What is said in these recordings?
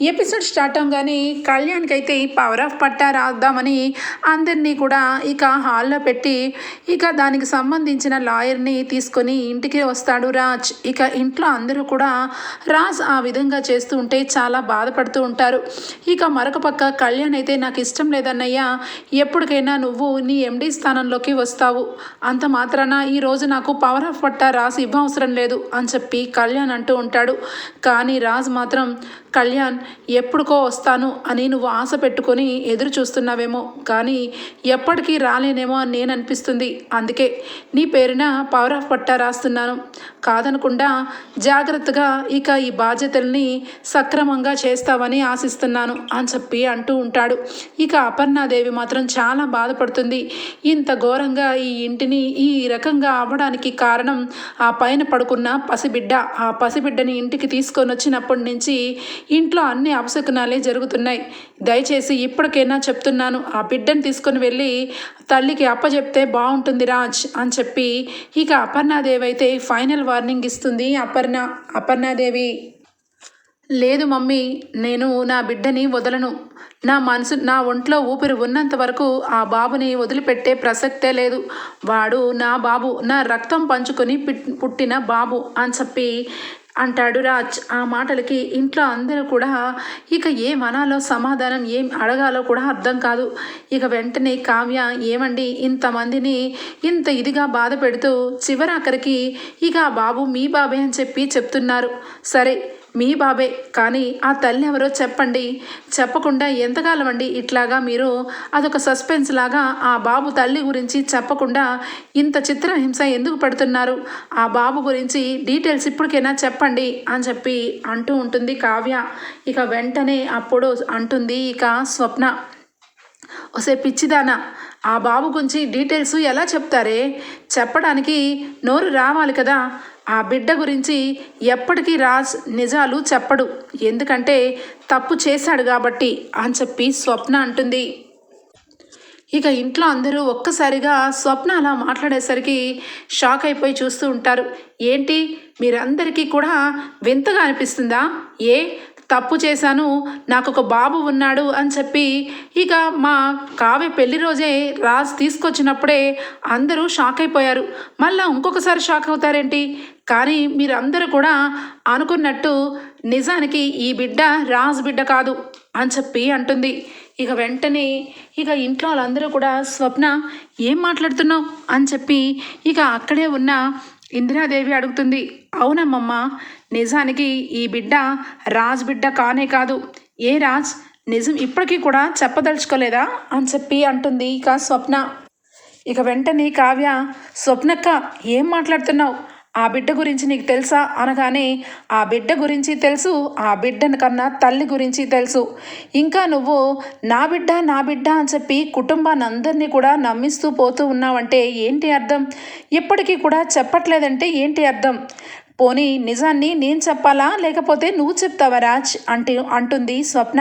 Episode start అవగానే కళ్యాణ్కి అయితే పవర్ ఆఫ్ పట్టా రాద్దామని అందరినీ కూడా ఇక హాల్లో పెట్టి ఇక దానికి సంబంధించిన లాయర్ని తీసుకొని ఇంటికి వస్తాడు రాజ్. ఇక ఇంట్లో అందరూ కూడా రాజ్ ఆ విధంగా చేస్తూ ఉంటే చాలా బాధపడుతూ ఉంటారు. ఇక మరొక పక్క కళ్యాణ్ అయితే నాకు ఇష్టం లేదన్నయ్యా ఎప్పటికైనా నువ్వు నీ ఎండీ స్థానంలోకి వస్తావు. అంత మాత్రాన ఈ రోజు నాకు పవర్ ఆఫ్ పట్టా రాసి ఇవ్వవసరం లేదు అని చెప్పి కళ్యాణ్ అంటూ ఉంటాడు. కానీ రాజ్ మాత్రం కళ్యాణ్ ఎప్పుడుకో వస్తాను అని నువ్వు ఆశ పెట్టుకొని ఎదురు చూస్తున్నావేమో కానీ ఎప్పటికీ రాలేనేమో అని నేను అనిపిస్తుంది అందుకే నీ పేరున పవర్ ఆఫ్ పట్టా రాస్తున్నాను. కాదనకుండా జాగ్రత్తగా ఇక ఈ బాధ్యతల్ని సక్రమంగా చేస్తావని ఆశిస్తున్నాను అని చెప్పి అంటూ ఉంటాడు. ఇక అపర్ణాదేవి మాత్రం చాలా బాధపడుతుంది. ఇంత ఘోరంగా ఈ ఇంటిని ఈ రకంగా అవ్వడానికి కారణం ఆ పైన పడుకున్న పసిబిడ్డ. ఆ పసిబిడ్డని ఇంటికి తీసుకొని వచ్చినప్పటి నుంచి ఇంట్లో అన్ని అపశకునాలే జరుగుతున్నాయి. దయచేసి ఇప్పటికైనా చెప్తున్నాను ఆ బిడ్డను తీసుకొని వెళ్ళి తల్లికి అప్పచెప్తే బాగుంటుంది రాజ్ అని చెప్పి. ఇక అపర్ణాదేవి అయితే ఫైనల్ వార్నింగ్ ఇస్తుంది అపర్ణ అపర్ణాదేవి. లేదు మమ్మీ నేను నా బిడ్డని వదలను. నా మనసు నా ఒంట్లో ఊపిరి ఉన్నంత వరకు ఆ బాబుని వదిలిపెట్టే ప్రసక్తే లేదు. వాడు నా బాబు నా రక్తం పంచుకొని పుట్టిన బాబు అని చెప్పి అంటాడు రాజ్. ఆ మాటలకి ఇంట్లో అందరూ కూడా ఇక ఏం అనాలో సమాధానం ఏం అడగాలో కూడా అర్థం కాదు. ఇక వెంటనే కావ్య ఏమండి ఇంతమందిని ఇంత ఇదిగా బాధ పెడుతూ చివరాఖరికి ఇక ఆ బాబు మీ బాబే అని చెప్పి చెప్తున్నారు. సరే మీ బాబే. కానీ ఆ తల్లి ఎవరో చెప్పండి. చెప్పకుండా ఎంతకాలం అండి ఇట్లాగా మీరు? అదొక సస్పెన్స్ లాగా ఆ బాబు తల్లి గురించి చెప్పకుండా ఇంత చిత్రహింస ఎందుకు పడుతున్నారు? ఆ బాబు గురించి డీటెయిల్స్ ఇప్పటికైనా చెప్పండి అని చెప్పి అంటూ ఉంటుంది కావ్య. ఇక వెంటనే అప్పుడు అంటుంది ఇక స్వప్న. ఒసే పిచ్చిదానా ఆ బాబు గురించి డీటెయిల్స్ ఎలా చెప్తారే? చెప్పడానికి నోరు రావాలి కదా. ఆ బిడ్డ గురించి ఎప్పటికీ రాజ్ నిజాలు చెప్పడు. ఎందుకంటే తప్పు చేశాడు కాబట్టి అని చెప్పి స్వప్న అంటుంది. ఇక ఇంట్లో అందరూ ఒక్కసారిగా స్వప్న అలా మాట్లాడేసరికి షాక్ అయిపోయి చూస్తూ ఉంటారు. ఏంటి? మీరందరికీ కూడా వింతగా అనిపిస్తుందా? ఏ? తప్పు చేశాను నాకు ఒక బాబు ఉన్నాడు అని చెప్పి ఇక మా కావ్య పెళ్ళి రోజే రాజ్ తీసుకొచ్చినప్పుడే అందరూ షాక్ అయిపోయారు. మళ్ళీ ఇంకొకసారి షాక్ అవుతారేంటి? కానీ మీరందరూ కూడా అనుకున్నట్టు నిజానికి ఈ బిడ్డ రాజ్ బిడ్డ కాదు అని చెప్పి అంటుంది. ఇక వెంటనే ఇక ఇంట్లో వాళ్ళందరూ కూడా స్వప్న ఏం మాట్లాడుతున్నావు? అని చెప్పి ఇక అక్కడే ఉన్న ఇందిరాదేవి అడుగుతుంది. అవునమ్మమ్మ నిజానికి ఈ బిడ్డ రాజ్ బిడ్డ కానే కాదు. ఏ రాజ్? నిజం ఇప్పటికీ కూడా చెప్పదలుచుకోలేదా? అని చెప్పి అంటుంది ఇక స్వప్న. ఇక వెంటనే కావ్య స్వప్నక్క ఏం మాట్లాడుతున్నావు? ఆ బిడ్డ గురించి నీకు తెలుసా? అనగానే ఆ బిడ్డ గురించి తెలుసు ఆ బిడ్డను కన్నా తల్లి గురించి తెలుసు. ఇంకా నువ్వు నా బిడ్డ నా బిడ్డ అని చెప్పి కుటుంబాన్ని అందరినీ కూడా నమ్మిస్తూ పోతూ ఉన్నావంటే ఏంటి అర్థం? ఇప్పటికీ కూడా చెప్పట్లేదంటే ఏంటి అర్థం? పోనీ నిజాన్ని నేను చెప్పాలా? లేకపోతే నువ్వు చెప్తావా రాజ్? అంటే అంటుంది స్వప్న.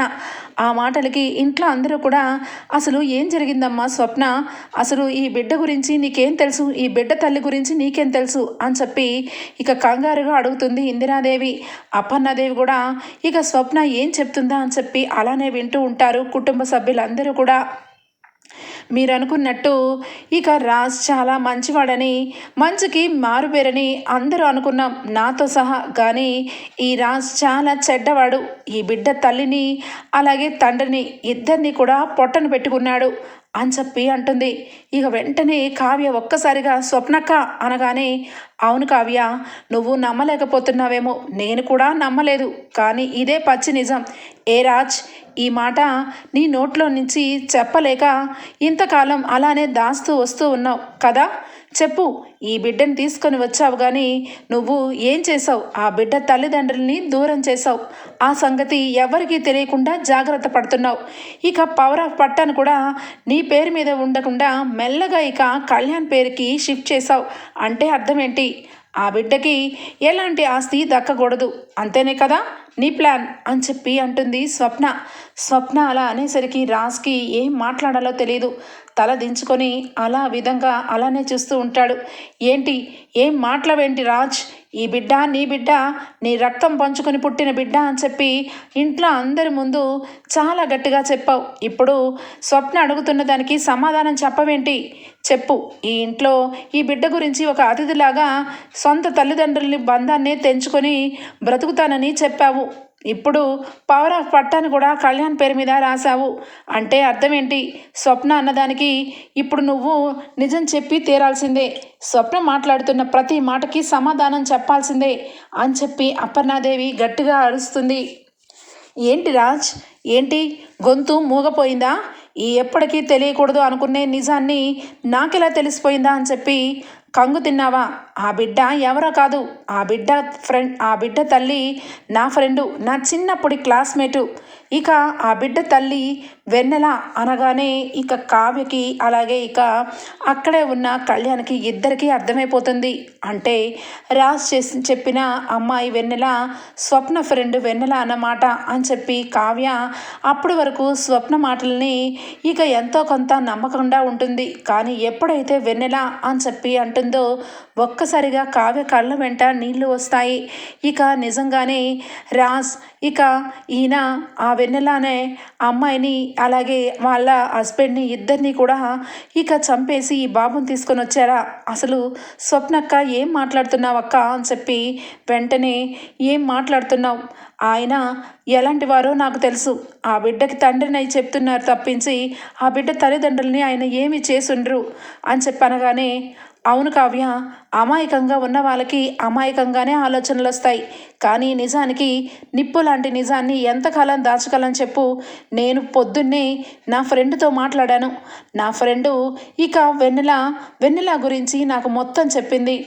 ఆ మాటలకి ఇంట్లో అందరూ కూడా అసలు ఏం జరిగిందమ్మా స్వప్న? అసలు ఈ బిడ్డ గురించి నీకేం తెలుసు? ఈ బిడ్డ తల్లి గురించి నీకేం తెలుసు? అని చెప్పి ఇక కంగారుగా అడుగుతుంది ఇందిరాదేవి. అపర్ణాదేవి కూడా ఇక స్వప్న ఏం చెప్తుందా అని చెప్పి అలానే వింటూ ఉంటారు కుటుంబ సభ్యులందరూ కూడా. మీరు అనుకున్నట్టు ఇక రాజ్ చాలా మంచివాడని మంచికి మారుపేరని అందరూ అనుకున్నాం. నాతో సహా కానీ ఈ రాజ్ చాలా చెడ్డవాడు. ఈ బిడ్డ తల్లిని అలాగే తండ్రిని ఇద్దరిని కూడా పొట్టను పెట్టుకున్నాడు అని చెప్పి అంటుంది. ఇక వెంటనే కావ్య ఒక్కసారిగా స్వప్నక్క అనగానే అవును కావ్య నువ్వు నమ్మలేకపోతున్నావేమో. నేను కూడా నమ్మలేదు. కానీ ఇదే పచ్చి నిజం. ఏ రాజ్ ఈ మాట నీ నోట్లో నుంచి చెప్పలేక ఇంతకాలం అలానే దాస్తూ వస్తూ ఉన్నావు కదా? చెప్పు. ఈ బిడ్డని తీసుకొని వచ్చావు కానీ నువ్వు ఏం చేసావు ఆ బిడ్డ తల్లిదండ్రుల్ని దూరం చేసావు ఆ సంగతి ఎవరికీ తెలియకుండా జాగ్రత్త పడుతున్నావు. ఇక పవర్ ఆఫ్ పట్టాను కూడా నీ పేరు మీద ఉండకుండా మెల్లగా ఇక కళ్యాణ్ పేరుకి షిఫ్ట్ చేసావు అంటే అర్థం ఏంటి ఆ బిడ్డకి ఎలాంటి ఆస్తి దక్కకూడదు. అంతేనే కదా? నీ ప్లాన్ అని చెప్పి అంటుంది స్వప్న. స్వప్న అలా అనేసరికి రాజ్కి ఏం మాట్లాడాలో తెలియదు తల దించుకొని అలా విధంగా అలానే చూస్తూ ఉంటాడు. ఏంటి? ఏం మాట్లావేంటి రాజ్? ఈ బిడ్డ నీ బిడ్డ నీ రక్తం పంచుకొని పుట్టిన బిడ్డ అని చెప్పి ఇంట్లో అందరి ముందు చాలా గట్టిగా చెప్పావు. ఇప్పుడు స్వప్న అడుగుతున్న దానికి సమాధానం చెప్పవేంటి? చెప్పు. ఈ ఇంట్లో ఈ బిడ్డ గురించి ఒక అతిథిలాగా సొంత తల్లిదండ్రుల్ని బంధాన్ని తెంచుకొని బ్రతుకుతానని చెప్పావు. ఇప్పుడు పవర్ ఆఫ్ పట్టాను కూడా కళ్యాణ్ పేరు మీద రాశావు. అంటే అర్థం ఏంటి స్వప్న అన్నదానికి ఇప్పుడు నువ్వు నిజం చెప్పి తీరాల్సిందే. స్వప్న మాట్లాడుతున్న ప్రతి మాటకి సమాధానం చెప్పాల్సిందే అని చెప్పి అపర్ణాదేవి గట్టిగా అరుస్తుంది. ఏంటి రాజ్? ఏంటి? గొంతు మూగపోయిందా? ఈ ఎప్పటికీ తెలియకూడదు అనుకునే నిజాన్ని నాకెలా తెలిసిపోయిందా అని చెప్పి కంగు తిన్నావా? ఆ బిడ్డ ఎవరో కాదు. ఆ బిడ్డ ఫ్రెండ్ ఆ బిడ్డ తల్లి నా ఫ్రెండు నా చిన్నప్పటి క్లాస్మేటు. ఇక ఆ బిడ్డ తల్లి వెన్నెల అనగానే ఇక కావ్యకి అలాగే ఇక అక్కడే ఉన్న కళ్యాణ్కి ఇద్దరికీ అర్థమైపోతుంది. అంటే రాజ్ చేసి చెప్పిన అమ్మాయి వెన్నెల స్వప్న ఫ్రెండ్ వెన్నెల అన్నమాట అని చెప్పి కావ్య అప్పటి వరకు స్వప్న మాటల్ని ఇక ఎంతో కొంత నమ్మకంగా ఉంటుంది. కానీ ఎప్పుడైతే వెన్నెల అని చెప్పి అంటుంది ఒక్కసారిగా కావ్య కళ్ళ వెంట నీళ్ళు వస్తాయి. ఇక నిజంగానే రాజ్ ఇక ఈయన ఆ వెన్నెలానే అమ్మాయిని అలాగే వాళ్ళ హస్బెండ్ని ఇద్దరిని కూడా ఇక చంపేసి ఈ బాబుని తీసుకొని వచ్చారా? అసలు స్వప్నక్క ఏం మాట్లాడుతున్నావు అక్క అని చెప్పి వెంటనే ఏం మాట్లాడుతున్నావు? ఆయన ఎలాంటి వారో నాకు తెలుసు. ఆ బిడ్డకి తండ్రిని అయి చెప్తున్నారు తప్పించి ఆ బిడ్డ తల్లిదండ్రుల్ని ఆయన ఏమి చేసుండ్రు అని చెప్పనగానే అవును కావ్య అమాయకంగా ఉన్న వాళ్ళకి అమాయకంగానే ఆలోచనలు వస్తాయి. కానీ నిజానికి నిప్పు లాంటి నిజాన్ని ఎంతకాలం దాచగలం చెప్పు. నేను పొద్దున్నే నా ఫ్రెండ్తో మాట్లాడాను. నా ఫ్రెండు ఇక వెన్నెల వెన్నెల గురించి నాకు మొత్తం చెప్పింది.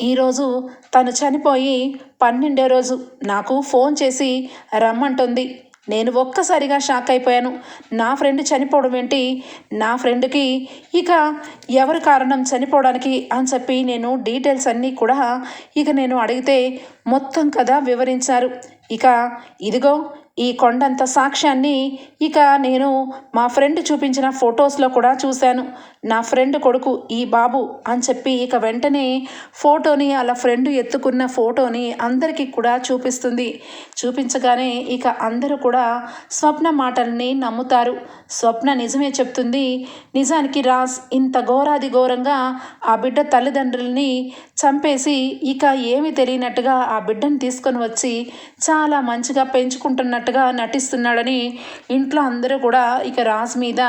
ఈరోజు తను చనిపోయి పన్నెండో రోజు నాకు ఫోన్ చేసి రమ్మంటుంది. నేను ఒక్కసారిగా షాక్ అయిపోయాను. నా ఫ్రెండ్ చనిపోవడం ఏంటి? నా ఫ్రెండ్కి ఇక ఎవరి కారణం చనిపోవడానికి అని చెప్పి నేను డీటెయిల్స్ అన్నీ కూడా ఇక నేను అడిగితే మొత్తం కథ వివరించారు. ఇక ఇదిగో ఈ కొండంత సాక్ష్యాన్ని ఇక నేను మా ఫ్రెండ్ చూపించిన ఫొటోస్లో కూడా చూశాను. నా ఫ్రెండ్ కొడుకు ఈ బాబు అని చెప్పి ఇక వెంటనే ఫోటోని అలా ఫ్రెండ్ ఎత్తుకున్న ఫోటోని అందరికీ కూడా చూపిస్తుంది. చూపించగానే ఇక అందరూ కూడా స్వప్న మాటల్ని నమ్ముతారు. స్వప్న నిజమే చెప్తుంది. నిజానికి రాస్ ఇంత ఘోరాది ఘోరంగా ఆ బిడ్డ తల్లిదండ్రుల్ని చంపేసి ఇక ఏమి తెలియనట్టుగా ఆ బిడ్డను తీసుకొని వచ్చి చాలా మంచిగా పెంచుకుంటున్నట్టుగా నటిస్తున్నాడని ఇంట్లో అందరూ కూడా ఇక రాజ్ మీద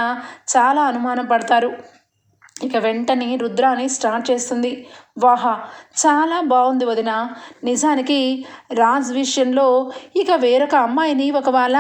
చాలా అనుమానం పడతారు. ఇక వెంటనే రుద్రాని స్టార్ట్ చేస్తుంది. వాహా చాలా బాగుంది వదిన. నిజానికి రాజ్ విషయంలో ఇక వేరొక అమ్మాయిని ఒకవేళ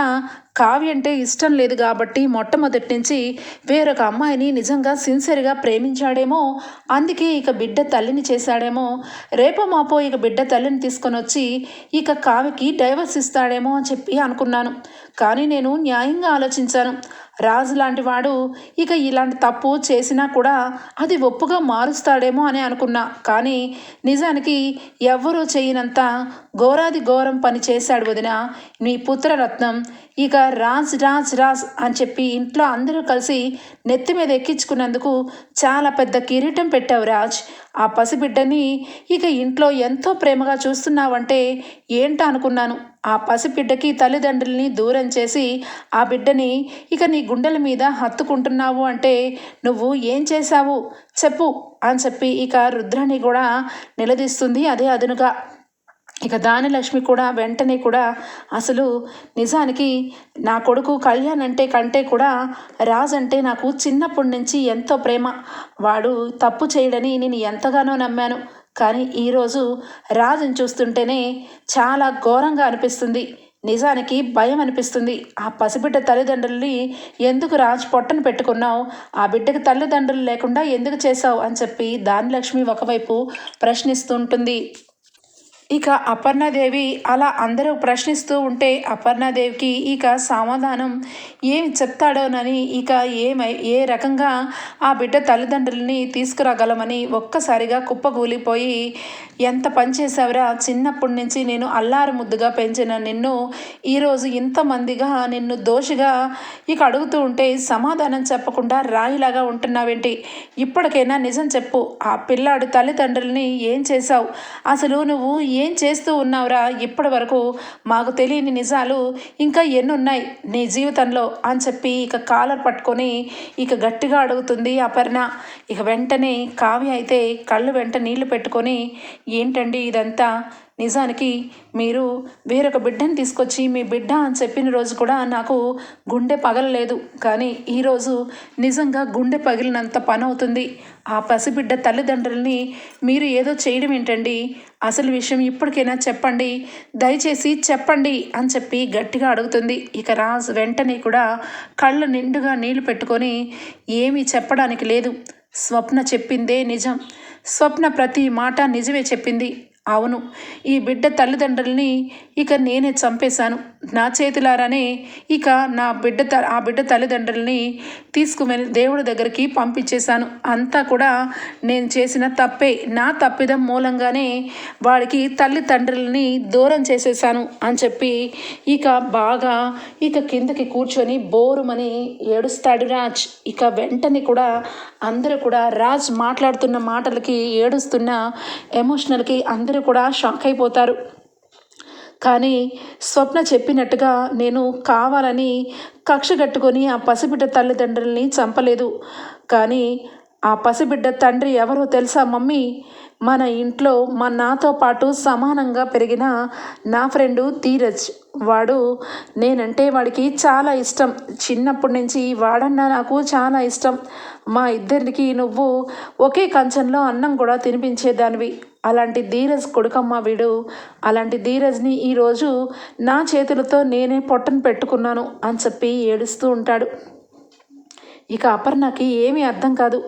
కావ్య అంటే ఇష్టం లేదు కాబట్టి మొట్టమొదటి నుంచి వేరొక అమ్మాయిని నిజంగా సిన్సియర్గా ప్రేమించాడేమో అందుకే ఇక బిడ్డ తల్లిని చేశాడేమో రేపో మాపో ఇక బిడ్డ తల్లిని తీసుకొని వచ్చి ఇక కావ్యకి డైవర్స్ ఇస్తాడేమో అని చెప్పి అనుకున్నాను. కానీ నేను న్యాయంగా ఆలోచించాను. రాజు లాంటి వాడు ఇక ఇలాంటి తప్పు చేసినా కూడా అది ఒప్పుగా మారుస్తాడేమో అని అనుకున్నా. కానీ నిజానికి ఎవ్వరూ చేయనంత ఘోరాది ఘోరం పని చేశాడు వదిన. నీ పుత్రరత్నం. ఇక రాజ్ రాజ్ రాజ్ అని చెప్పి ఇంట్లో అందరూ కలిసి నెత్తి మీద ఎక్కించుకున్నందుకు చాలా పెద్ద కిరీటం పెట్టావు రాజ్. ఆ పసిబిడ్డని ఇక ఇంట్లో ఎంతో ప్రేమగా చూస్తున్నావంటే ఏంటో అనుకున్నాను. ఆ పసిబిడ్డకి తల్లిదండ్రుల్ని దూరం చేసి ఆ బిడ్డని ఇక నీ గుండెల మీద హత్తుకుంటున్నావు అంటే నువ్వు ఏం చేశావు? చెప్పు అని చెప్పి ఇక రుద్రాన్ని కూడా నిలదీస్తుంది. అదే అదునుగా ఇక దానిలక్ష్మి కూడా వెంటనే కూడా అసలు నిజానికి నా కొడుకు కళ్యాణ్ అంటే కంటే కూడా రాజ్ అంటే నాకు చిన్నప్పటి నుంచి ఎంతో ప్రేమ. వాడు తప్పు చేయడని నేను ఎంతగానో నమ్మాను. కానీ ఈరోజు రాజుని చూస్తుంటేనే చాలా ఘోరంగా అనిపిస్తుంది. నిజానికి భయం అనిపిస్తుంది. ఆ పసిబిడ్డ తల్లిదండ్రుల్ని ఎందుకు రాజ్ పొట్టను పెట్టుకున్నావు? ఆ బిడ్డకి తల్లిదండ్రులు లేకుండా ఎందుకు చేశావు? అని చెప్పి దానిలక్ష్మి ఒకవైపు ప్రశ్నిస్తుంటుంది ఇక అపర్ణాదేవి అలా అందరూ ప్రశ్నిస్తూ ఉంటే అపర్ణాదేవికి ఇక సమాధానం ఏమి చెప్తాడోనని ఇక ఏమై ఏ రకంగా ఆ బిడ్డ తల్లిదండ్రులని తీసుకురాగలమని ఒక్కసారిగా కుప్పగూలిపోయి ఎంత పనిచేసావురా చిన్నప్పటి నుంచి నేను అల్లారు ముద్దుగా పెంచిన నిన్ను ఈరోజు ఇంతమందిగా నిన్ను దోషిగా ఇక అడుగుతూ ఉంటే సమాధానం చెప్పకుండా రాయిలాగా ఉంటున్నావేంటి? ఇప్పటికైనా నిజం చెప్పు. ఆ పిల్లాడు తల్లిదండ్రుల్ని ఏం చేశావు? అసలు నువ్వు ఏం చేస్తూ ఉన్నావురా? ఇప్పటి వరకు మాకు తెలియని నిజాలు ఇంకా ఎన్నున్నాయి నీ జీవితంలో? అని చెప్పి ఇక కాలర్ పట్టుకొని ఇక గట్టిగా అడుగుతుంది అపర్ణ. ఇక వెంటనే కావ్య అయితే కళ్ళు వెంట నీళ్ళు పెట్టుకొని ఏంటండి ఇదంతా? నిజానికి మీరు వేరొక బిడ్డని తీసుకొచ్చి మీ బిడ్డ అని చెప్పిన రోజు కూడా నాకు గుండె పగలలేదు. కానీ ఈరోజు నిజంగా గుండె పగిలినంత పని అవుతుంది. ఆ పసిబిడ్డ తల్లిదండ్రుల్ని మీరు ఏదో చేయడం ఏంటండి? అసలు విషయం ఇప్పటికైనా చెప్పండి. దయచేసి చెప్పండి అని చెప్పి గట్టిగా అడుగుతుంది. ఇక రాజ్ వెంటనే కూడా కళ్ళు నిండుగా నీళ్ళు పెట్టుకొని ఏమీ చెప్పడానికి లేదు. స్వప్న చెప్పిందే నిజం. స్వప్న ప్రతి మాట నిజమే చెప్పింది. అవును ఈ బిడ్డ తల్లిదండ్రుల్ని ఇక నేనే చంపేశాను. నా చేతులారానే ఇక నా బిడ్డ త ఆ బిడ్డ తల్లిదండ్రుల్ని తీసుకువెళ్ళి దేవుడి దగ్గరికి పంపించేశాను. అంతా కూడా నేను చేసిన తప్పే. నా తప్పిదం మూలంగానే వాడికి తల్లిదండ్రులని దూరం చేసేసాను అని చెప్పి ఇక బాగా ఇక కిందకి కూర్చొని బోరుమని ఏడుస్తాడు రాజ్. ఇక వెంటనే కూడా అందరూ కూడా రాజ్ మాట్లాడుతున్న మాటలకి ఏడుస్తున్న ఎమోషనల్కి అందరూ కూడా షాక్ అయిపోతారు. కానీ స్వప్న చెప్పినట్టుగా నేను కావాలని కక్ష కట్టుకొని ఆ పసిబిడ్డ తల్లిదండ్రుల్ని చంపలేదు. కానీ ఆ పసిబిడ్డ తండ్రి ఎవరో తెలుసా మమ్మీ? మన ఇంట్లో మా నాతో పాటు సమానంగా పెరిగిన నా ఫ్రెండు ధీరజ్. వాడు నేనంటే వాడికి చాలా ఇష్టం. చిన్నప్పటి నుంచి వాడన్నా నాకు చాలా ఇష్టం. మా ఇద్దరికి నువ్వు ఒకే కంచంలో అన్నం కూడా తినిపించేదానివి. అలాంటి ధీరజ్ కొడుకమ్మ వీడు. అలాంటి ధీరజ్ని ఈరోజు నా చేతులతో నేనే పొట్టను పెట్టుకున్నాను అని చెప్పి ఏడుస్తూ ఉంటాడు. ఇక అపర్ణకి ఏమీ అర్థం కాదు.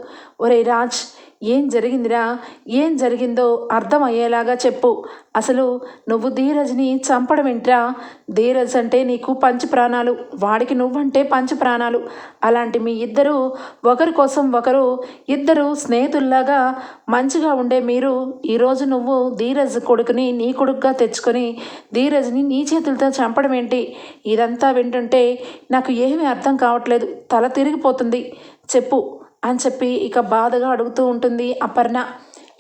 ఒరే రాజ్ ఏం జరిగిందిరా? ఏం జరిగిందో అర్థమయ్యేలాగా చెప్పు. అసలు నువ్వు ధీరజ్ని చంపడం ఏంట్రా? ధీరజ్ అంటే నీకు పంచ ప్రాణాలు వాడికి నువ్వంటే పంచ ప్రాణాలు. అలాంటి మీ ఇద్దరు ఒకరి కోసం ఒకరు ఇద్దరు స్నేహితుల్లాగా మంచిగా ఉండే మీరు ఈరోజు నువ్వు ధీరజ్ కొడుకుని నీ కొడుకుగా తెచ్చుకొని ధీరజ్ని నీ చేతులతో చంపడం ఏంటి? ఇదంతా వింటుంటే నాకు ఏమీ అర్థం కావట్లేదు. తల తిరిగిపోతుంది. చెప్పు. అని చెప్పి ఇక బాధగా అడుగుతూ ఉంటుంది అపర్ణ.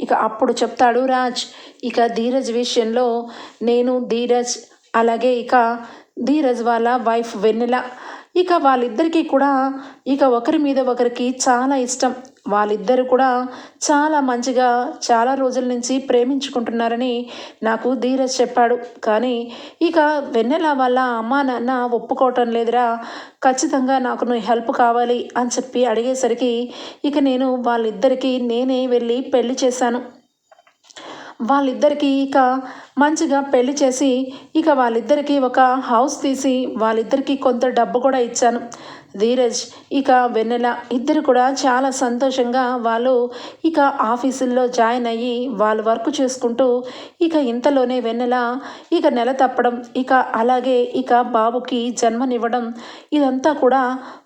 ఇక అప్పుడు చెప్తాడు రాజ్ ఇక ధీరజ్ విషయంలో నేను ధీరజ్ అలాగే ఇక ధీరజ్ వాళ్ళ వైఫ్ వెన్నెల. ఇక వాళ్ళిద్దరికీ కూడా ఇక ఒకరి మీద ఒకరికి చాలా ఇష్టం. వాళ్ళిద్దరు కూడా చాలా మంచిగా చాలా రోజుల నుంచి ప్రేమించుకుంటున్నారని నాకు ధీరజ్ చెప్పాడు. కానీ ఇక వెన్నెల వాళ్ళ అమ్మా నాన్న ఒప్పుకోవటం లేదురా. ఖచ్చితంగా నాకు నువ్వు హెల్ప్ కావాలి అని చెప్పి అడిగేసరికి ఇక నేను వాళ్ళిద్దరికీ నేనే వెళ్ళి పెళ్ళి చేశాను. వాళ్ళిద్దరికీ ఇక మంచిగా పెళ్ళి చేసి ఇక వాళ్ళిద్దరికీ ఒక హౌస్ తీసి వాళ్ళిద్దరికీ కొంత డబ్బు కూడా ఇచ్చాను. ధీరజ్ ఇక వెన్నెల ఇద్దరు కూడా చాలా సంతోషంగా వాళ్ళు ఇక ఆఫీసుల్లో జాయిన్ అయ్యి వాళ్ళు వర్క్ చేసుకుంటూ ఇక ఇంతలోనే వెన్నెల ఇక నెల తప్పడం ఇక అలాగే ఇక బాబుకి జన్మనివ్వడం ఇదంతా కూడా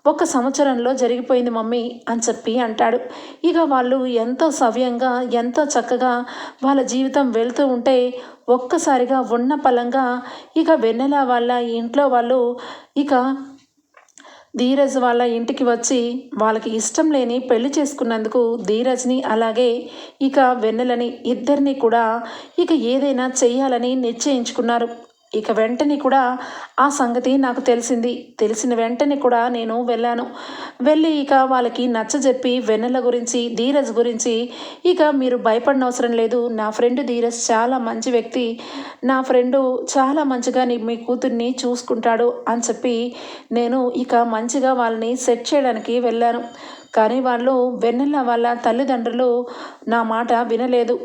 ఒక సంవత్సరంలో జరిగిపోయింది మమ్మీ అని చెప్పి అంటాడు. ఇక వాళ్ళు ఎంతో సవ్యంగా ఎంతో చక్కగా వాళ్ళ జీవితం వెళ్తూ ఉంటే ఒక్కసారిగా ఉన్న పలంగా ఇక వెన్నెల వాళ్ళ ఇంట్లో వాళ్ళు ఇక ధీరజ్ వాళ్ళ ఇంటికి వచ్చి వాళ్ళకి ఇష్టం లేని పెళ్ళి చేసుకున్నందుకు ధీరజ్ని అలాగే ఇక వెన్నెలని ఇద్దరిని కూడా ఇక ఏదైనా చెయ్యాలని నిశ్చయించుకున్నారు. ఇక వెంటనే కూడా ఆ సంగతి నాకు తెలిసింది. తెలిసిన వెంటనే కూడా నేను వెళ్ళాను. వెళ్ళి ఇక వాళ్ళకి నచ్చజెప్పి వెన్నెల గురించి ధీరజ్ గురించి ఇక మీరు భయపడిన అవసరం లేదు. నా ఫ్రెండ్ ధీరజ్ చాలా మంచి వ్యక్తి. నా ఫ్రెండు చాలా మంచిగా మీ కూతుర్ని చూసుకుంటాడు అని చెప్పి నేను ఇక మంచిగా వాళ్ళని సెట్ చేయడానికి వెళ్ళాను. కానీ వాళ్ళు వెన్నెల వాళ్ళ తల్లిదండ్రులు నా మాట వినలేదు.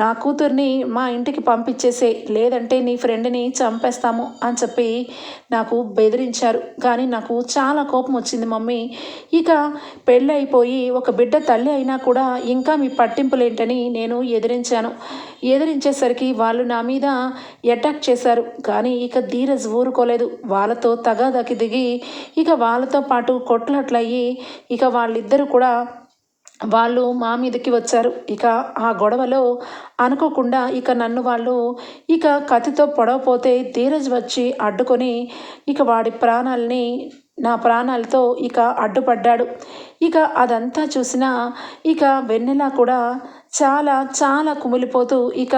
నా కూతుర్ని మా ఇంటికి పంపించేసే లేదంటే నీ ఫ్రెండ్ని చంపేస్తాము అని చెప్పి నాకు బెదిరించారు. కానీ నాకు చాలా కోపం వచ్చింది మమ్మీ. ఇక పెళ్ళి అయిపోయి ఒక బిడ్డ తల్లి అయినా కూడా ఇంకా మీ పట్టింపులేంటని నేను ఎదిరించాను. ఎదిరించేసరికి వాళ్ళు నా మీద అటాక్ చేశారు. కానీ ఇక ధీరజ్ ఊరుకోలేదు. వాళ్ళతో తగాదకి దిగి ఇక వాళ్ళతో పాటు కొట్లాట్లయ్యి ఇక వాళ్ళిద్దరూ కూడా వాళ్ళు మా మీదకి వచ్చారు. ఇక ఆ గొడవలో అనుకోకుండా ఇక నన్ను వాళ్ళు ఇక కత్తితో పొడవపోతే ధీరజ్ వచ్చి అడ్డుకొని ఇక వాడి ప్రాణాలని నా ప్రాణాలతో ఇక అడ్డుపడ్డాడు. ఇక అదంతా చూసిన ఇక వెన్నెల కూడా చాలా చాలా కుమిలిపోతూ ఇక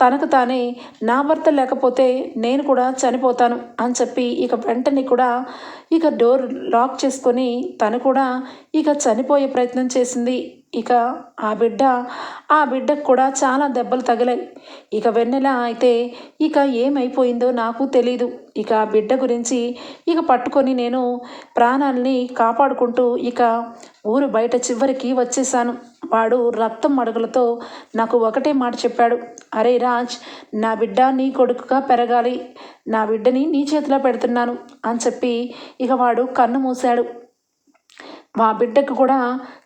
తనకు తానే నా భర్త లేకపోతే నేను కూడా చనిపోతాను అని చెప్పి ఇక వెంటనే కూడా ఇక డోర్ లాక్ చేసుకొని తను కూడా ఇక చనిపోయే ప్రయత్నం చేసింది. ఇక ఆ బిడ్డ ఆ బిడ్డకు కూడా చాలా దెబ్బలు తగిలాయి. ఇక వెన్నెల అయితే ఇక ఏమైపోయిందో నాకు తెలీదు. ఇక ఆ బిడ్డ గురించి ఇక పట్టుకొని నేను ప్రాణాలని కాపాడుకుంటూ ఇక ఊరు బయట చివరికి వచ్చేసాను వాడు రక్తం మడుగులతో నాకు ఒకటే మాట చెప్పాడు. అరే రాజ్ నా బిడ్డ నీ కొడుకుగా పెరగాలి. నా బిడ్డని నీ చేతిలో పెడుతున్నాను అని చెప్పి ఇక వాడు కన్ను మూశాడు. మా బిడ్డకు కూడా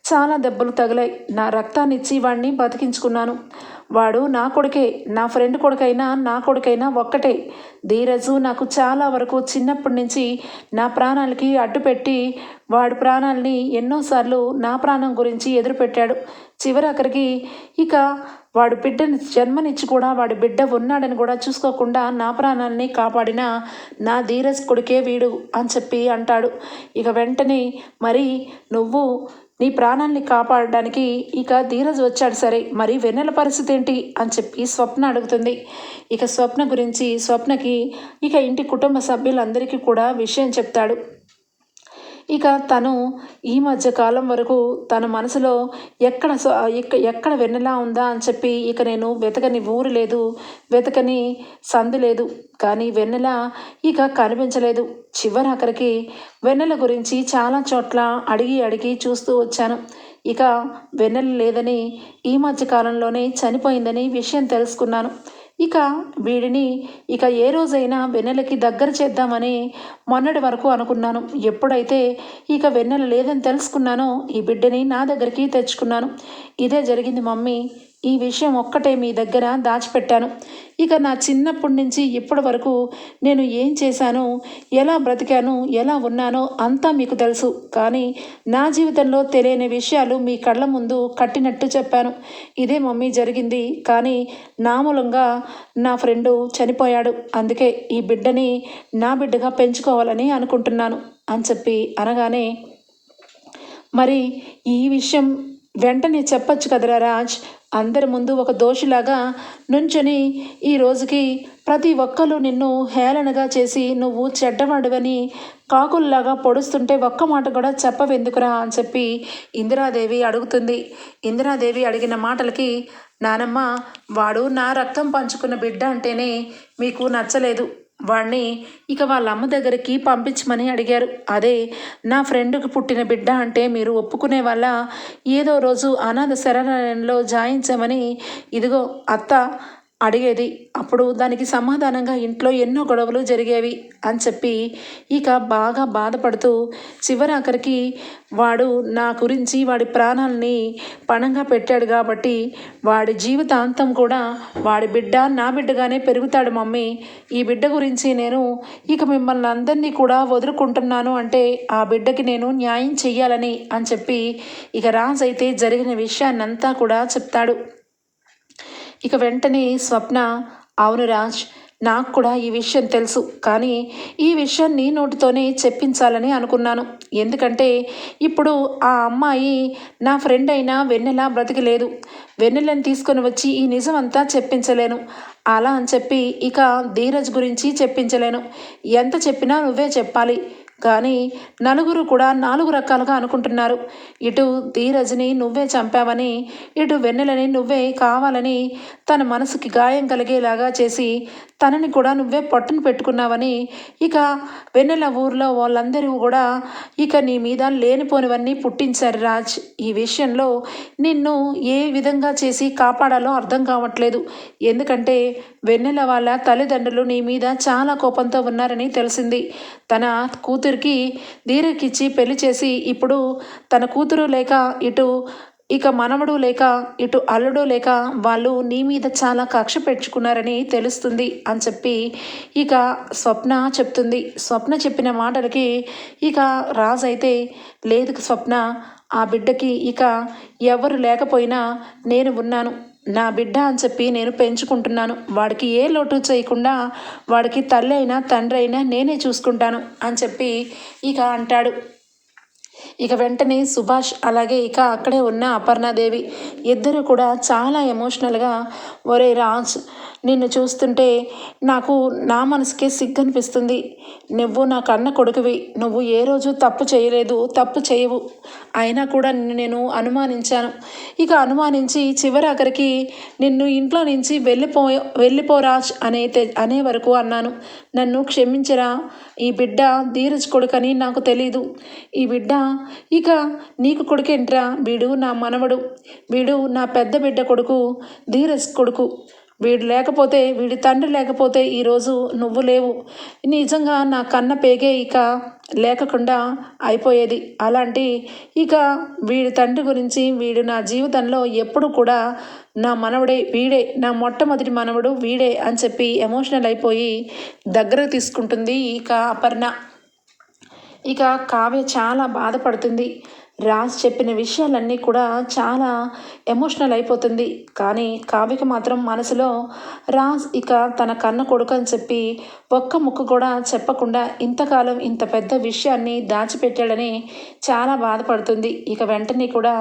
చాలా దెబ్బలు తగిలాయి. నా రక్తాన్ని ఇచ్చి వాడిని బతికించుకున్నాను. వాడు నా కొడుకే నా ఫ్రెండ్ కొడుకైనా నా కొడుకైనా ఒక్కటే. ధీరజు నాకు చాలా వరకు చిన్నప్పటి నుంచి నా ప్రాణాలకి అడ్డుపెట్టి వాడి ప్రాణాలని ఎన్నోసార్లు నా ప్రాణం గురించి ఎదురుపెట్టాడు. చివరి అక్కడికి ఇక వాడు బిడ్డని జన్మనిచ్చి కూడా వాడి బిడ్డ ఉన్నాడని కూడా చూసుకోకుండా నా ప్రాణాలని కాపాడిన నా ధీరజ్ కొడుకే వీడు అని చెప్పి అంటాడు. ఇక వెంటనే మరి నువ్వు నీ ప్రాణాన్ని కాపాడడానికి ఇక ధీరజ్ వచ్చాడు సరే మరి వెన్నెల పరిస్థితి ఏంటి? అని చెప్పి స్వప్న అడుగుతుంది. ఇక స్వప్న గురించి స్వప్నకి ఇక ఇంటి కుటుంబ సభ్యులందరికీ కూడా విషయం చెప్తాడు. ఇక తను ఈ మధ్య కాలం వరకు తన మనసులో ఎక్కడ ఎక్కడ వెన్నెలా ఉందా అని చెప్పి ఇక నేను వెతకని ఊరు లేదు వెతకని సందు లేదు. కానీ వెన్నెల ఇక కనిపించలేదు. చివరి అక్కడికి వెన్నెల గురించి చాలా చోట్ల అడిగి అడిగి చూస్తూ వచ్చాను. ఇక వెన్నెల లేదని ఈ మధ్య కాలంలోనే చనిపోయిందని విషయం తెలుసుకున్నాను. ఇక వీడిని ఇక ఏ రోజైనా వెన్నెలకి దగ్గర చేద్దామని మొన్నటి వరకు అనుకున్నాను. ఎప్పుడైతే ఇక వెన్నెల లేదని తెలుసుకున్నానో ఈ బిడ్డని నా దగ్గరికి తెచ్చుకున్నాను. ఇదే జరిగింది మమ్మీ. ఈ విషయం ఒక్కటే మీ దగ్గర దాచిపెట్టాను. ఇక నా చిన్నప్పటి నుంచి ఇప్పటి వరకు నేను ఏం చేశానో ఎలా బ్రతికాను ఎలా ఉన్నానో అంతా మీకు తెలుసు. కానీ నా జీవితంలో తెలియని విషయాలు మీ కళ్ళ ముందు కట్టినట్టు చెప్పాను. ఇదే మమ్మీ జరిగింది. కానీ నా మూలంగా నా ఫ్రెండు చనిపోయాడు. అందుకే ఈ బిడ్డని నా బిడ్డగా పెంచుకోవాలని అనుకుంటున్నాను అని చెప్పి అనగానే మరి ఈ విషయం వెంటనే చెప్పచ్చు కదరా రాజ్? అందరి ముందు ఒక దోషిలాగా నుంచొని ఈ రోజుకి ప్రతి ఒక్కరు నిన్ను హేళనగా చేసి నువ్వు చెడ్డవాడువని కాకుల్లాగా పొడుస్తుంటే ఒక్క మాట కూడా చెప్పవెందుకురా అని చెప్పి ఇందిరాదేవి అడుగుతుంది. ఇందిరాదేవి అడిగిన మాటలకి నానమ్మ వాడు నా రక్తం పంచుకున్న బిడ్డ అంటేనే మీకు నచ్చలేదు. వాడిని ఇక వాళ్ళ అమ్మ దగ్గరికి పంపించమని అడిగారు. అదే నా ఫ్రెండ్కి పుట్టిన బిడ్డ అంటే మీరు ఒప్పుకునే వల్ల ఏదో రోజు అనాథ శరణాలయంలో జాయించమని ఇదిగో అత్త అడిగేది. అప్పుడు దానికి సమాధానంగా ఇంట్లో ఎన్నో గొడవలు జరిగేవి అని చెప్పి ఇక బాగా బాధపడుతూ చివరాఖరికి వాడు నా గురించి వాడి ప్రాణాలని పణంగా పెట్టాడు కాబట్టి వాడి జీవితాంతం కూడా వాడి బిడ్డ నా బిడ్డగానే పెరుగుతాడు మమ్మీ. ఈ బిడ్డ గురించి నేను ఇక మిమ్మల్ని అందరినీ కూడా వదులుకుంటున్నాను అంటే ఆ బిడ్డకి నేను న్యాయం చెయ్యాలని అని చెప్పి ఇక రాజ్ అయితే జరిగిన విషయాన్నంతా కూడా చెప్తాడు. ఇక వెంటనే స్వప్న అవును రాజ్ నాకు కూడా ఈ విషయం తెలుసు కానీ ఈ విషయాన్ని నోటితోనే చెప్పించాలని అనుకున్నాను. ఎందుకంటే ఇప్పుడు ఆ అమ్మాయి నా ఫ్రెండ్ అయినా వెన్నెల బ్రతికలేదు. వెన్నెలను తీసుకొని వచ్చి ఈ నిజం అంతా చెప్పించలేను. అలా అని చెప్పి ఇక ధీరజ్ గురించి చెప్పించలేను. ఎంత చెప్పినా నువ్వే చెప్పాలి. కానీ నలుగురు కూడా నాలుగు రకాలుగా అనుకుంటున్నారు. ఇటు ధీరజ్ని నువ్వే చంపావని ఇటు వెన్నెలని నువ్వే కావాలని తన మనసుకి గాయం కలిగేలాగా చేసి తనని కూడా నువ్వే పట్టును పెట్టుకున్నావని ఇక వెన్నెల ఊర్లో వాళ్ళందరూ కూడా ఇక నీ మీద లేనిపోనివన్నీ పుట్టించారు రాజ్. ఈ విషయంలో నిన్ను ఏ విధంగా చేసి కాపాడాలో అర్థం కావట్లేదు. ఎందుకంటే వెన్నెల వాళ్ళ తల్లిదండ్రులు నీ మీద చాలా కోపంతో ఉన్నారని తెలిసింది. తన కూతురికి ధీరకిచ్చి పెళ్ళి చేసి ఇప్పుడు తన కూతురు లేక ఇటు ఇక మనవడు లేక ఇటు అల్లుడు లేక వాళ్ళు నీ మీద చాలా కక్ష పెంచుకున్నారని తెలుస్తుంది అని చెప్పి ఇక స్వప్న చెప్తుంది. స్వప్న చెప్పిన మాటలకి ఇక రాజు అయితే లేదు స్వప్న ఆ బిడ్డకి ఇక ఎవరు లేకపోయినా నేను ఉన్నాను. నా బిడ్డ అని చెప్పి నేను పెంచుకుంటున్నాను. వాడికి ఏ లోటు చేయకుండా వాడికి తల్లి అయినా తండ్రి అయినా నేనే చూసుకుంటాను అని చెప్పి ఇక అంటాడు. ఇక వెంటనే సుభాష్ అలాగే ఇక అక్కడే ఉన్న అపర్ణాదేవి ఇద్దరు కూడా చాలా ఎమోషనల్గా ఒరే రాజ్ నిన్ను చూస్తుంటే నాకు నా మనసుకే సిగ్గు అనిపిస్తుంది నువ్వు నా కన్న కొడుకువి. నువ్వు ఏ రోజు తప్పు చేయలేదు. తప్పు చేయవు. అయినా కూడా నిన్ను నేను అనుమానించాను. ఇక అనుమానించి చివరి ఆఖరికి నిన్ను ఇంట్లో నుంచి వెళ్ళిపో వెళ్ళిపోరాజ్ అనే అనే వరకు అన్నాను. నన్ను క్షమించరా. ఈ బిడ్డ ధీరజ్ కొడుకని నాకు తెలీదు. ఈ బిడ్డ ఇక నీకు కొడుకేంట్రా వీడు నా మనవడు. వీడు నా పెద్ద బిడ్డ కొడుకు ధీరజ్ కొడుకు. వీడు లేకపోతే వీడి తండ్రి లేకపోతే ఈరోజు నువ్వు లేవు. నిజంగా నా కన్న పేగే ఇక లేకుండా అయిపోయేది. అలాంటి ఇక వీడి తండ్రి గురించి వీడు నా జీవితంలో ఎప్పుడు కూడా నా మనవడే వీడే నా మొట్టమొదటి మనవడు వీడే అని చెప్పి ఎమోషనల్ అయిపోయి దగ్గరకు తీసుకుంటుంది ఇక అపర్ణ. ఇక కావ్య చాలా బాధపడుతుంది. రాజ్ చెప్పిన విషయాలన్నీ కూడా చాలా ఎమోషనల్ అయిపోతుంది. కానీ కావ్యకి మాత్రం మనసులో రాజ్ ఇక తన కన్న కొడుకు అని చెప్పి ఒక్క ముక్కు కూడా చెప్పకుండా ఇంతకాలం ఇంత పెద్ద విషయాన్ని దాచిపెట్టాడని చాలా బాధపడుతుంది. ఇక వెంటనే కూడా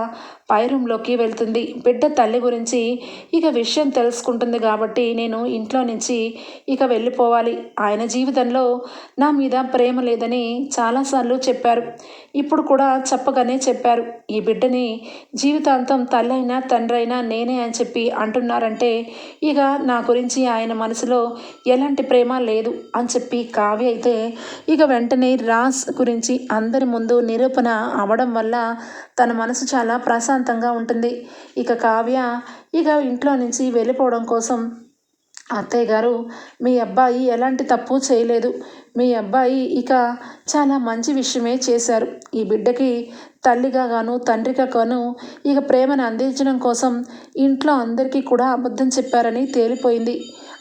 పై రూమ్లోకి వెళ్తుంది. బిడ్డ తల్లి గురించి ఇక విషయం తెలుసుకుంటుంది కాబట్టి నేను ఇంట్లో నుంచి ఇక వెళ్ళిపోవాలి. ఆయన జీవితంలో నా మీద ప్రేమ లేదని చాలాసార్లు చెప్పారు. ఇప్పుడు కూడా చెప్పగానే చెప్పారు. ఈ బిడ్డని జీవితాంతం తల్లైనా తండ్రైనా నేనే అని చెప్పి అంటున్నారంటే ఇక నా గురించి ఆయన మనసులో ఎలాంటి ప్రేమ లేదు అని చెప్పి కావ్య అయితే ఇక వెంటనే రాజ్ గురించి అందరి ముందు నిరూపణ అవడం వల్ల తన మనసు చాలా ప్రశాంతంగా ఉంటుంది. ఇక కావ్య ఇక ఇంట్లో నుంచి వెళ్ళిపోవడం కోసం అత్తయ్య గారు మీ అబ్బాయి ఎలాంటి తప్పు చేయలేదు. మీ అబ్బాయి ఇక చాలా మంచి విషయమే చేశారు. ఈ బిడ్డకి తల్లిగా గాను తండ్రిగా గాను ఇక ప్రేమను అందించడం కోసం ఇంట్లో అందరికీ కూడా అబద్ధం చెప్పారని తేలిపోయింది.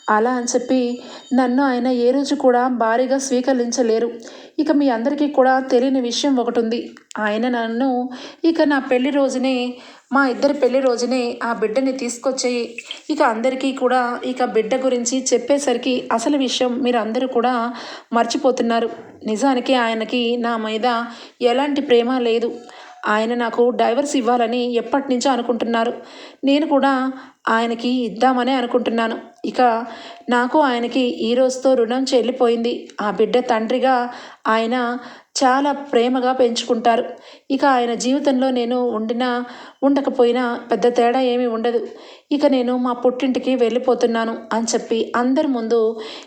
అలా అని చెప్పి నన్ను ఆయన ఏ రోజు కూడా భారీగా స్వీకరించలేరు. ఇక మీ అందరికీ కూడా తెలియని విషయం ఒకటి ఉంది ఆయన నన్ను ఇక నా పెళ్ళి రోజునే మా ఇద్దరి పెళ్ళి రోజునే ఆ బిడ్డని తీసుకొచ్చి ఇక అందరికీ కూడా ఇక బిడ్డ గురించి చెప్పేసరికి అసలు విషయం మీరు అందరూ కూడా మర్చిపోతున్నారు. నిజానికి ఆయనకి నా మీద ఎలాంటి ప్రేమ లేదు. ఆయన నాకు డైవర్స్ ఇవ్వాలని ఎప్పటి నుంచో అనుకుంటున్నారు. నేను కూడా ఆయనకి ఇద్దామనే అనుకుంటున్నాను. ఇక నాకు ఆయనకి ఈ రోజుతో రుణం చెల్లిపోయింది. ఆ బిడ్డ తండ్రిగా ఆయన చాలా ప్రేమగా పెంచుకుంటారు. ఇక ఆయన జీవితంలో నేను ఉండినా ఉండకపోయినా పెద్ద తేడా ఏమీ ఉండదు. ఇక నేను మా పుట్టింటికి వెళ్ళిపోతున్నాను అని చెప్పి అందరి ముందు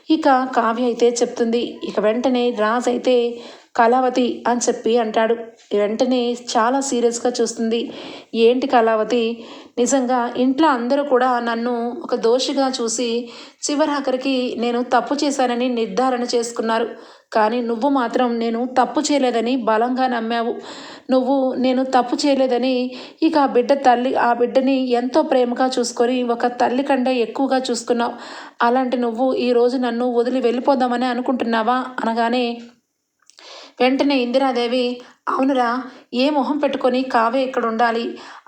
ఇక కావ్య అయితే చెప్తుంది. ఇక వెంటనే రాజ్ అయితే కళావతి అని చెప్పి అంటాడు. వెంటనే చాలా సీరియస్గా చూస్తుంది. ఏంటి కళావతి? నిజంగా ఇంట్లో అందరూ కూడా నన్ను ఒక దోషిగా చూసి చివరాఖరికి నేను తప్పు చేశానని నిర్ధారణ చేసుకున్నారు. కానీ నువ్వు మాత్రం నేను తప్పు చేయలేదని బలంగా నమ్మావు. నువ్వు నేను తప్పు చేయలేదని ఇక ఆ బిడ్డ తల్లి ఆ బిడ్డని ఎంతో ప్రేమగా చూసుకొని ఒక తల్లి కంటే ఎక్కువగా చూసుకున్నావు. అలాంటి నువ్వు ఈరోజు నన్ను వదిలి వెళ్ళిపోదామని అనుకుంటున్నావా? అనగానే వెంటనే ఇందిరాదేవి అవునురా ఏ మొహం పెట్టుకొని కావే ఇక్కడ ఉండాలి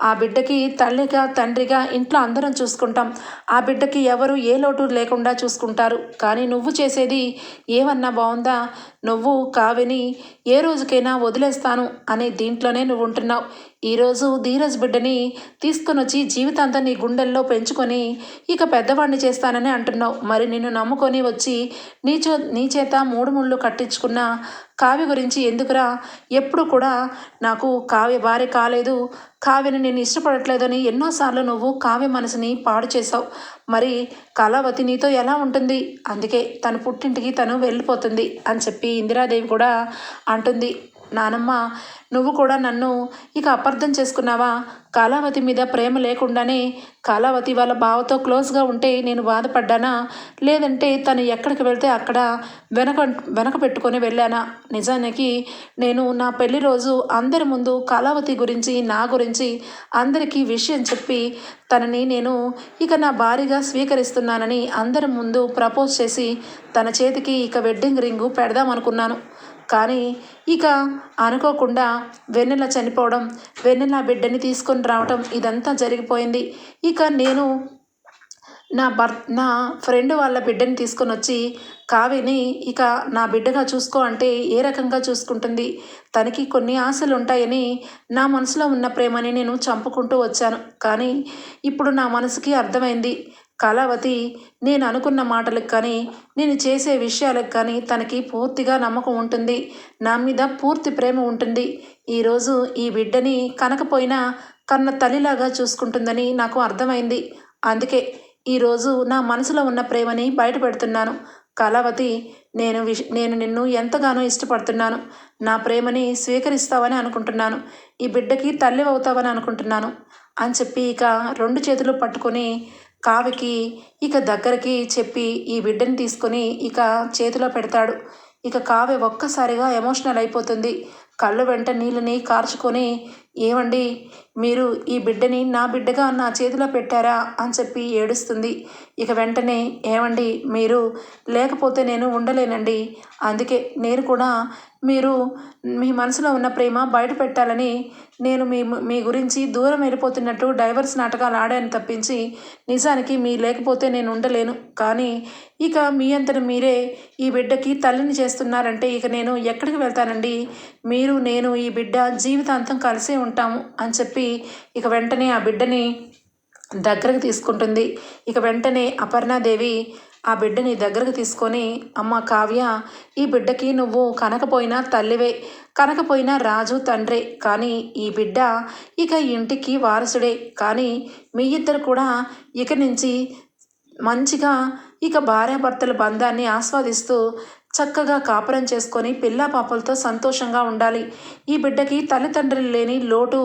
ఆ బిడ్డకి తల్లిగా తండ్రిగా ఇంట్లో అందరం చూసుకుంటాం. ఆ బిడ్డకి ఎవరు ఏ లోటు లేకుండా చూసుకుంటారు. కానీ నువ్వు చేసేది ఏమన్నా బాగుందా నువ్వు కావిని ఏ రోజుకైనా వదిలేస్తాను అనే దీంట్లోనే నువ్వు ఉంటున్నావు ఈరోజు ధీరజ్ బిడ్డని తీసుకొని వచ్చి జీవితాంతా నీ గుండెల్లో పెంచుకొని ఇక పెద్దవాడిని చేస్తానని అంటున్నావు. మరి నిన్ను నమ్ముకొని వచ్చి నీ చో నీ చేత మూడు ముళ్ళు కట్టించుకున్న కావి గురించి ఎందుకురా? ఎప్పుడు కూడా నాకు కావ్య భార్య కాలేదు. కావ్యని నేను ఇష్టపడట్లేదని ఎన్నోసార్లు నువ్వు కావ్య మనసుని పాడు చేసావు మరి కళావతి నీతో ఎలా ఉంటుంది? అందుకే తన పుట్టింటికి తను వెళ్ళిపోతుంది అని చెప్పి ఇందిరాదేవి కూడా అంటుంది. నానమ్మ నువ్వు కూడా నన్ను ఇక అపార్థం చేసుకున్నావా? కాలావతి మీద ప్రేమ లేకుండానే కాలావతి వాళ్ళ బావతో క్లోజ్గా ఉంటే నేను బాధపడ్డానా? లేదంటే తను ఎక్కడికి వెళ్తే అక్కడ వెనక వెనక పెట్టుకొని వెళ్ళానా? నిజానికి నేను నా పెళ్ళి రోజు అందరి ముందు కళావతి గురించి నా గురించి అందరికీ విషయం చెప్పి తనని నేను ఇక నా భార్యగా స్వీకరిస్తున్నానని అందరి ముందు ప్రపోజ్ చేసి తన చేతికి ఇక వెడ్డింగ్ రింగు పెడదాం అనుకున్నాను కానీ ఇక అనుకోకుండా వెన్నెల చనిపోవడం వెన్నెల బిడ్డని తీసుకొని రావడం ఇదంతా జరిగిపోయింది. ఇక నేను నా భర్ నా ఫ్రెండ్ వాళ్ళ బిడ్డని తీసుకొని వచ్చి కావిని ఇక నా బిడ్డగా చూసుకో అంటే ఏ రకంగా చూసుకుంటుంది? తనకి కొన్ని ఆశలు ఉంటాయని నా మనసులో ఉన్న ప్రేమని నేను చంపుకుంటూ వచ్చాను. కానీ ఇప్పుడు నా మనసుకి అర్థమైంది. కళావతి నేను అనుకున్న మాటలకు కానీ నేను చేసే విషయాలకు కానీ తనకి పూర్తిగా నమ్మకం ఉంటుంది. నా మీద పూర్తి ప్రేమ ఉంటుంది. ఈరోజు ఈ బిడ్డని కనకపోయినా కన్న తల్లిలాగా చూసుకుంటుందని నాకు అర్థమైంది. అందుకే ఈరోజు నా మనసులో ఉన్న ప్రేమని బయటపెడుతున్నాను. కళావతి నేను విష్ నేను నిన్ను ఎంతగానో ఇష్టపడుతున్నాను. నా ప్రేమని స్వీకరిస్తావని అనుకుంటున్నాను. ఈ బిడ్డకి తల్లి అవుతావని అనుకుంటున్నాను. అని చెప్పి ఇక రెండు చేతులు పట్టుకొని కావికి ఇక దగ్గరికి చెప్పి ఈ బిడ్డని తీసుకొని ఇక చేతిలో పెడతాడు. ఇక కావ్య ఒక్కసారిగా ఎమోషనల్ అయిపోతుంది. కళ్ళు వెంట నీళ్ళని కార్చుకొని ఏమండి మీరు ఈ బిడ్డని నా బిడ్డగా నా చేతిలో పెట్టారా? అని చెప్పి ఏడుస్తుంది. ఇక వెంటనే ఏమండి మీరు లేకపోతే నేను ఉండలేనండి. అందుకే నేను కూడా మీరు మీ మనసులో ఉన్న ప్రేమ బయట పెట్టాలని నేను మీ మీ గురించి దూరం వెళ్ళిపోతున్నట్టు డైవర్స్ నాటకాలు ఆడాను తప్పించి నిజానికి మీ లేకపోతే నేను ఉండలేను. కానీ ఇక మీ అంతను మీరే ఈ బిడ్డకి తల్లిని చేస్తున్నారంటే ఇక నేను ఎక్కడికి వెళ్తానండి? మీరు నేను ఈ బిడ్డ జీవితాంతం కలిసే ఉంటాము అని చెప్పి ఇక వెంటనే ఆ బిడ్డని దగ్గరకు తీసుకుంటుంది. ఇక వెంటనే అపర్ణాదేవి ఆ బిడ్డని దగ్గరకు తీసుకొని అమ్మ కావ్య ఈ బిడ్డకి నువ్వు కనకపోయినా తల్లివే. కనకపోయినా రాజు తండ్రే. కానీ ఈ బిడ్డ ఇక ఇంటికి వారసుడే. కానీ మీ ఇద్దరు కూడా ఇక నుంచి మంచిగా ఇక భార్యాభర్తల బంధాన్ని ఆస్వాదిస్తూ చక్కగా కాపురం చేసుకొని పిల్ల పాపలతో సంతోషంగా ఉండాలి. ఈ బిడ్డకి తల్లిదండ్రులు లేని లోటు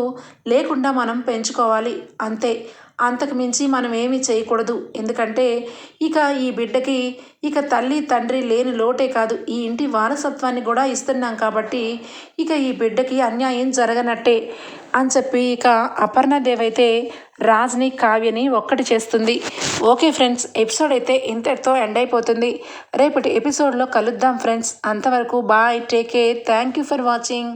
లేకుండా మనం పెంచుకోవాలి. అంతే. అంతకు మించి మనం ఏమీ చేయకూడదు. ఎందుకంటే ఇక ఈ బిడ్డకి ఇక తల్లి తండ్రి లేని లోటే కాదు. ఈ ఇంటి వారసత్వాన్ని కూడా ఇస్తున్నాం కాబట్టి ఇక ఈ బిడ్డకి అన్యాయం జరగనట్టే అని చెప్పి ఇక అపర్ణదేవ్ అయితే రాజ్ని కావ్యని ఒక్కటి చేస్తుంది. ఓకే ఫ్రెండ్స్ ఎపిసోడ్ అయితే ఇంతటితో ఎండ్ అయిపోతుంది. రేపటి ఎపిసోడ్లో కలుద్దాం ఫ్రెండ్స్. అంతవరకు bye take care. Thank you for watching.